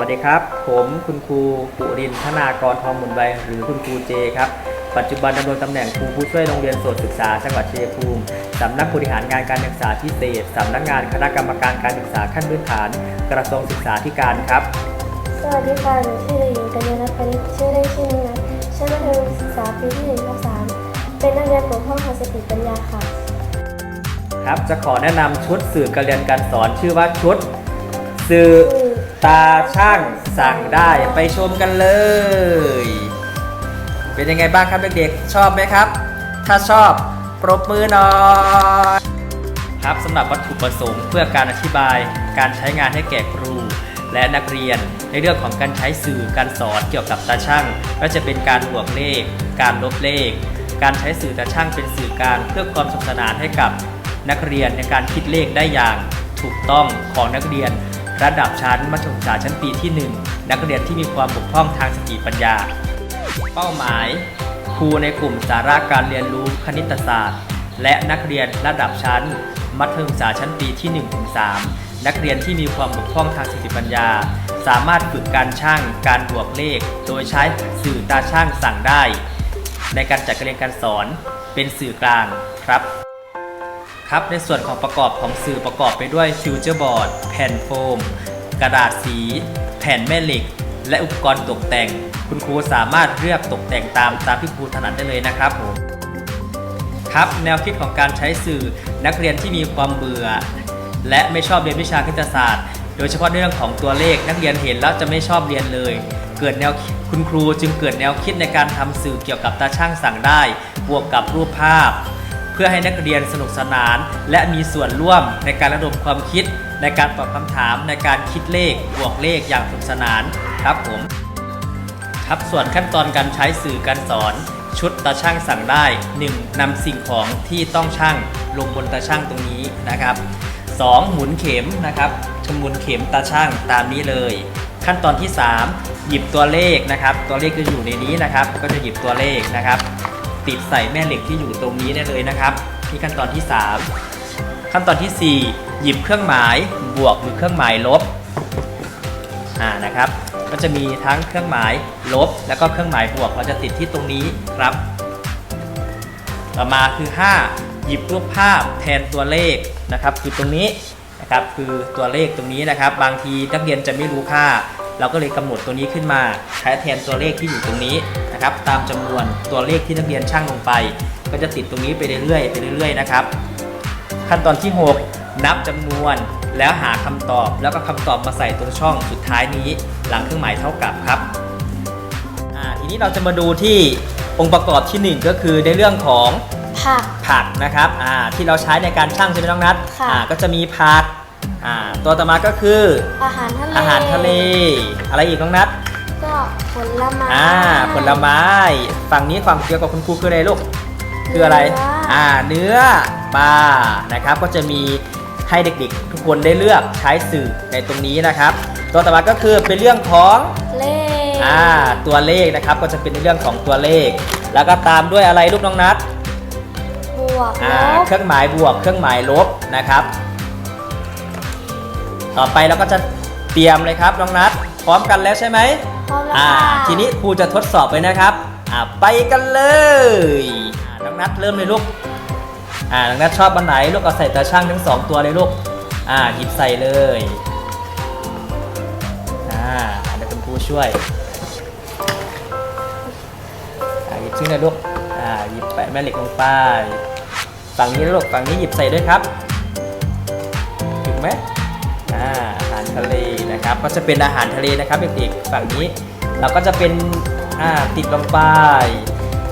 วัสดีครับ ผมคุณครูปุรินทนากรทองมุนใบหรือคุณครูเจครับ ปัจจุบันดำรงตำแหน่งครูผู้ช่วยโรงเรียนโสตศึกษาจังหวัดชัยภูมิสำนักบริหารงานการศึกษาพิเศษสำนักงานคณะกรรมการการศึกษาขั้นพื้นฐาน กระทรวงศึกษาธิการครับ สวัสดีค่ะหนูชื่อเด็กหญิงกัญญาณพนิชชื่อเล่นชื่อนุนัทชั้นมัธยมศึกษาปีที่หนึ่งทับสามเป็นนักเรียนปกห้องคาสติปัญญาค่ะ ครับจะขอแนะนำชุดสื่อการเรียนการสอนชื่อว่าชุดสื่อ ตาช่างสั่งได้ไปชมกันเลย เป็นยังไงบ้างครับเด็กๆ ชอบไหมครับ ถ้าชอบปรบมือหน่อยครับสำหรับวัตถุประสงค์เพื่อการอธิบายการใช้งานให้แก่ครู และนักเรียน ในเรื่องของการใช้สื่อการสอนเกี่ยวกับตาช่างก็จะเป็นการบวกเลข การลบเลข การใช้สื่อตาช่างเป็นสื่อกางเพื่อความสนุกสนานให้กับนักเรียนในการคิดเลขได้อย่างถูกต้องของนักเรียน ระดับชั้นมัธยมศึกษาชั้นปีที่ 1 นักเรียนที่มีความบกพร่องทางสติปัญญา เป้าหมาย ครูในกลุ่มสาระการเรียนรู้คณิตศาสตร์ และนักเรียนระดับชั้น มัธยมศึกษาชั้นปีที่1ถึง3นักเรียนที่มีความบกพร่องทางสติปัญญา สามารถฝึกการช่างการบวกเลข โดยใช้สื่อตาช่างสั่งได้ ในการจัดการเรียนการสอนเป็นสื่อกลางครับ ครับในส่วนของประกอบของสื่อประกอบไปด้วยฟิวเจอร์บอร์ดแผ่นโฟม กระดาษสี แผ่นแม่เหล็ก และอุปกรณ์ตกแต่ง คุณครูสามารถเลือกตกแต่งตามตามที่ครูถนัดได้เลยนะครับผมครับแนวคิดของการใช้สื่อนักเรียนที่มีความเบื่อ และไม่ชอบเรียนวิชาคณิตศาสตร์ โดยเฉพาะในเรื่องของตัวเลขนักเรียนเห็นแล้วจะไม่ชอบเรียนเลย เกิดแนวคุณครูจึงเกิดแนวคิดในการทำสื่อเกี่ยวกับตาช่างสั่งได้ บวกกับรูปภาพ พื่อให้นักเรียนสนุกสนาน และมีส่วนร่วมในการระดมความคิด ในการตอบคำถามในการคิดเลขบวกเลขอย่างสนุกสนานครับผมครับส่วนขั้นตอนการใช้สื่อการสอน ชุดตาช่างสั่งได้ 1. นำสิ่งของที่ต้องช่างลงบนตาช่างตรงนี้นะครับ 2. หมุนเข็มนะครับชมุนเข็มตาช่างตามนี้เลย ขั้นตอนที่ 3 หยิบตัวเลขนะครับ ตัวเลขจะอยู่ในนี้นะครับ ก็จะหยิบตัวเลขนะครับ ติดใส่แม่เหล็กที่อยู่ตรงนี้ได้เลยนะครับนี่ขั้นตอนที่ 3 ขั้นตอนทีสี่ 4 หยิบเครื่องหมายบวกหรือเครื่องหมายลบอ่านะครับ ก็จะมีทั้งเครื่องหมายลบ แล้วก็เครื่องหมายบวกเราจะติดที่ตรงนี้ครับ ต่อมาคือ 5 หยิบรูปภาพแทนตัวเลขนะครับ คือตรงนี้นะครับคือตัวเลขตรงนี้นะครับ บางทีนักเรียนจะไม่รู้ค่า เราก็เลยกำหนดตัวนี้ขึ้นมาใช้แทนตัวเลขที่อยู่ตรงนี้นะครับตามจำนวนตัวเลขที่นักเรียนช่างลงไป ก็จะติดตรงนี้ไปเรื่อยๆไปเรื่อยๆนะครับขั้นตอนที่ 6 นับจำนวนแล้วหาคำตอบแล้วก็คำตอบมาใส่ตรงช่องสุดท้ายนี้ หลังเครื่องหมายเท่ากับครับอ่าทีนี้เราจะมาดูที่องค์ประกอบทีหนึ่1 ก็คือในเรื่องของผักผักนะครับอ่าที่เราใช้ในการชั่งใช่ไหมน้องนัทค่ะอ่าก็จะมีผักอ่า ตัวต่อมาก็คืออาหารทะเลอาหารทะเล อะไรอีกน้องนัทก็ผลไม้อ่าผลไม้ ฝั่งนี้ความเกี่ยวกับคุณครูคืออะไรลูกคืออะไรเนื้ออ่อ่าเนื้อปลานะครับ ก็จะมีให้เด็กๆ ทุกคนได้เลือกใช้สื่อในตรงนี้นะครับ ตัวต่อมาก็คือเป็นเรื่องของเลขอ่าตัวเลขนะครับก็จะเป็นในเรื่องของตัวเลข แล้วก็ตามด้วยอะไรลูกน้องนัดบวกลอ่าบเครื่องหมายบวกเครื่องหมายลบนะครับ ต่อไปเราก็จะเตรียมเลยครับน้องนัดพร้อมกันแล้วใช่ไหมพร้อมแล้วอ่า ค่ะทีนี้ครูจะทดสอบไปนะครับ อ่าไปกันเลยอ่าน้องนัดเริ่มเลยลูก อ่าน้องนัดชอบอันไหนลูกเอาใส่ตาช่างทั้งสองตัวเลยลูก อ่าหยิบใส่เลย อ่าเดี๋ยวคุณครูช่วย อ่าหยิบชิ้นเลยลูก อ่าหยิบแปะแม่เหล็กลงไปฝั่งนี้นะลูกฝั่งนี้หยิบใส่ด้วยครับ ถึงไหมอ่าอาหาร ทะเลนะครับ ก็จะเป็นอาหารทะเลนะครับเด็กๆฝั่งนี้ เราก็จะเป็นอ่าติดลงไป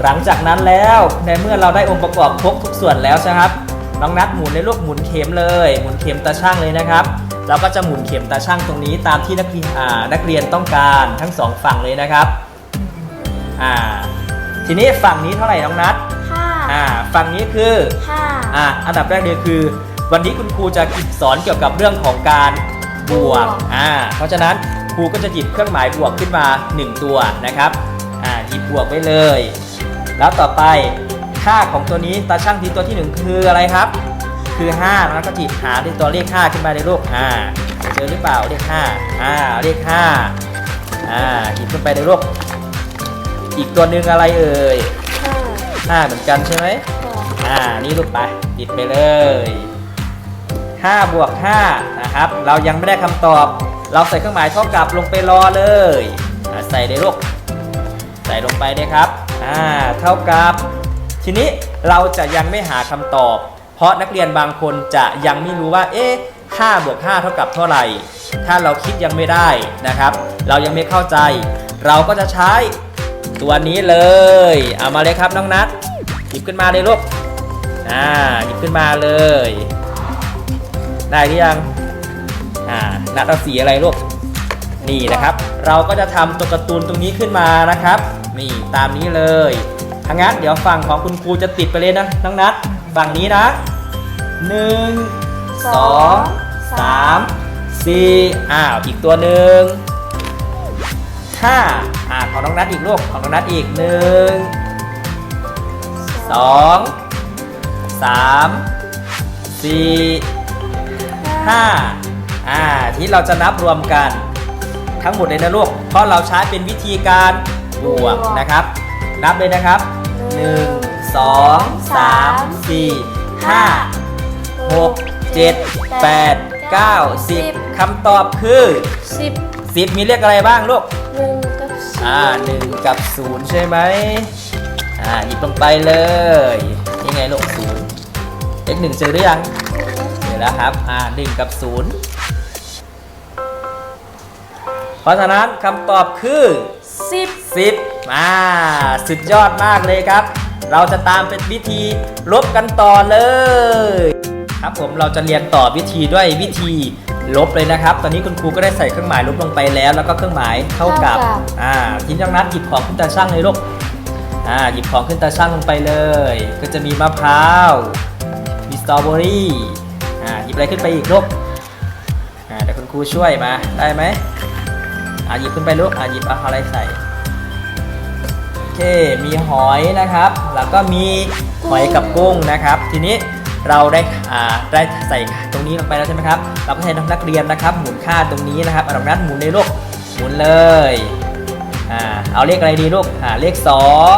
หลังจากนั้นแล้วในเมื่อเราได้องค์ประกอบครบทุกส่วนแล้วใช่ไหมครับน้องนัดหมุนในลูกหมุนเข็มเลยหมุนเข็มตาช่างเลยนะครับ เราก็จะหมุนเข็มตาช่างตรงนี้ตามที่นักเรียนอ่านักเรียนต้องการทั้งสองฝั่งเลยนะครับอ่าทีนี้ฝั่งนี้เท่าไหร่น้องนัดห้าอ่าฝั่งนี้คือห้าอะอันดับแรกเลยคือ วันนี้คุณครูจะสอนเกี่ยวกับเรื่องของการ บวกอ่าเพราะฉะนั้นครูก็จะหยิบเครื่องหมายบวกขึ้นมา 1 ตัวนะครับอ่าหยิบบวกไว้เลย แล้วต่อไปค่าของตัวนี้ตาช่างทีตัวที่ 1 คืออะไรครับ คือ5แล้วก็หยิบหาที่ตัวเลข5ขึ้นมาในลูกอ่าเจอหรือเปล่าเลข5อ่าเลข5อ่าหยิบขึ้นไปในลูกอีกตัวหนึ่งอะไรเอ่ยห้า5เหมือนกันใช่ไหมค่ะอ่านี่ลูกไปติดไปเลย 5 บวก 5 นะครับ เรายังไม่ได้คำตอบ เราใส่เครื่องหมายเท่ากับลงไปรอเลยใส่เลยลูก ใส่ลงไปเลยครับ อ่า เท่ากับ ทีนี้เราจะยังไม่หาคำตอบ เพราะนักเรียนบางคนจะยังไม่รู้ว่า เอ๊ะ5บวก5เท่ากับเท่าไหร่ ถ้าเราคิดยังไม่ได้นะครับ เรายังไม่เข้าใจ เราก็จะใช้ตัวนี้เลย เอามาเลยครับน้องนัทหยิบขึ้นมาเลยลูก อ่า หยิบขึ้นมาเลย ได้หรือยัง อ่านัดเอาสีอะไรลูก นี่นะครับ เราก็จะทำตัวการ์ตูนตรงนี้ขึ้นมานะครับ นี่ตามนี้เลยทางนั้นเดี๋ยวฝั่งของคุณครูจะติดไปเลยนะน้องนัดฝั่งนี้นะหนึ่งสองสามสี่อ้าวอีกตัวหนึ่งห้าอ่าของน้องนัดอีกลูกของน้องนัดอีกหนึ่งสองสามสี่ ห้าอ่าที่เราจะนับรวมกัน ทั้งหมดเลยนะลูก เพราะเราใช้เป็นวิธีการบวกนะครับ นับเลยนะครับ 1 2 3 4 5 6 7 8 9 10 คำตอบคือ สิบ10 มีเลขอะไรบ้างลูก หนึ่งกับศูอ่านย์1กับ0ใช่ไหมอ่าหยิบลงไปเลยยังไงลูก0เลข1เจอหรือยัง เจอแล้วครับ อ่า1กับ0เพราะฉะนั้นคำตอบคือสิบสิบมาสุดยอดมากเลยครับ เราจะตามเป็นวิธีลบกันต่อเลย ครับผมเราจะเรียนต่อวิธีด้วยวิธีลบเลยนะครับ ตอนนี้คุณครูก็ได้ใส่เครื่องหมายลบลงไปแล้ว แล้วก็เครื่องหมายเท่ากับอ่าทีนี้น้องนัดหยิบของขึ้นตาช่างเลยลูกอ่าหยิบของขึ้นตาช่างลงไปเลย ก็จะมีมะพร้าวมีสตรอเบอรี่ อะไรขึ้นไปอีกลูกอ่าเดี๋ยวคุณครูช่วยมาได้ไหมอะหยิบขึ้นไปลูกอะหยิบเอาอะไรใส่โอเคมีหอยนะครับ แล้วก็มีหอยกับกุ้งนะครับ ทีนี้เราได้อ่าได้ใส่ตรงนี้ลงไปแล้วใช่ไหมครับเราก็ให้นักเรียนนะครับ หมุนค่าตรงนี้นะครับเอาน้องนัดหมุนเลยลูกหมุนเลยอ่าเอาเลขอะไรดีลูกอ่าเลขสอง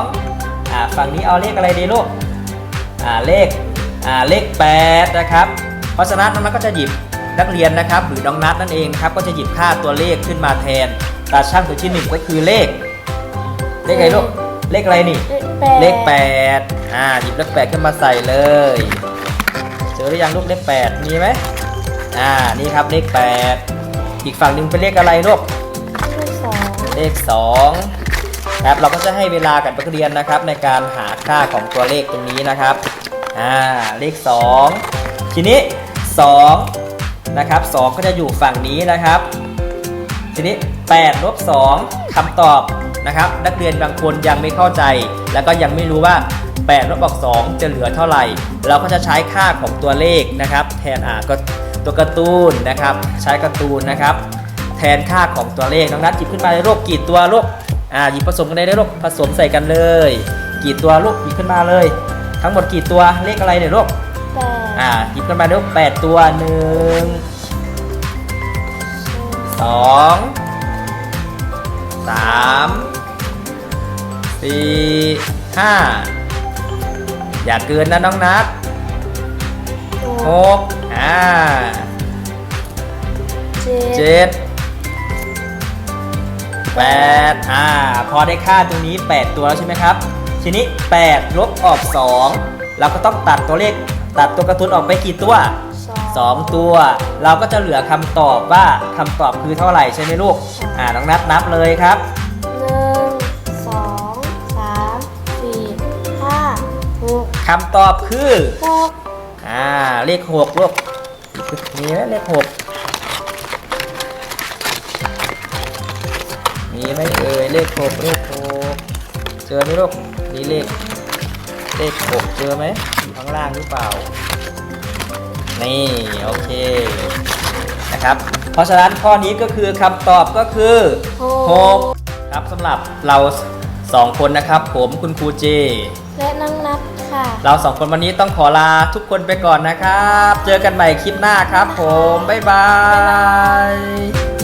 อ่าฝั่งนี้เอาเลขอะไรดีลูกอ่าเลขอ่าเลขแปดนะครับ เพราะฉะนั้นน้องนัทก็จะหยิบนักเรียนนะครับ หรือน้องนัทนั่นเองนะครับก็จะหยิบค่าตัวเลขขึ้นมาแทนตาช่างตัวที่หนึ่งก็คือเลข เลขอะไรลูกเลขอะไรนี่เลขแปดเลขแปดอ่าหยิบเลขแปดขึ้นมาใส่เลยเจอหรือยังลูกเลขแปดมีไหมอ่านี่ครับเลขแปดอีกฝั่งหนึ่งเป็นเลขอะไรลูกเลขสองเลข2ครับเราก็จะให้เวลากับนักเรียนนะครับในการหาค่าของตัวเลขตรงนี้นะครับอ่าเลข 2 ทีนี้ 2นะครับ2ก็จะอยู่ฝั่งนี้นะครับ ทีนี้8ลบ2คำตอบนะครับ นักเรียนบางคนยังไม่เข้าใจ แล้วก็ยังไม่รู้ว่า8ลบออก2จะเหลือเท่าไหร่ เราก็จะใช้ค่าของตัวเลขนะครับ แทนอ่าก็ตัวการ์ตูนนะครับ ใช้การ์ตูนนะครับ แทนค่าของตัวเลขน้องนัดหยิบขึ้นมาในรูปกี่ตัวลูกอ่าหยิบผสมกันได้ลูกผสมใส่กันเลย กี่ตัวลูกหยิบขึ้นมาเลย ทั้งหมดกี่ตัวเลขอะไรเนี่ยลูก อ่าหยิบขึ้นมาลูกแปดตัวหนึ่งสองสามสี่ห้าอย่าเกินนะน้องนัดหหกกอ่าเจ็ดเจ็ดแปดอ่า พอได้ค่าตรงนี้ 8 ตัวแล้วใช่ไหมครับ ทีนี้8ลบออก2เราก็ต้องตัดตัวเลข ตัดตัวการ์ตูนออกไปกี่ตัวสอง2ตัว เราก็จะเหลือคำตอบว่าคำตอบคือเท่าไหร่ใช่ไหมลูก อ่าน้องนับนับเลยครับหนึ่งสองสามสี่ห้าหกคำตอบคือหกอ่าเลข6ลูกมีไหมเลข6มีไหมเอ่ยเลข6เลข6เจอไหมลูกนี่เลขเลข6เจอไหมอยู่ข้างล่างหรือเปล่า นี่โอเคนะครับ เพราะฉะนั้นข้อนี้ก็คือคำตอบก็คือหก6ครับสำหรับเราสองคนนะครับ ผมคุณครูเจ และน้องนับค่ะ เราสองคนวันนี้ต้องขอลาทุกคนไปก่อนนะครับ เจอกันใหม่คลิปหน้าครับ ผม บ๊ายบาย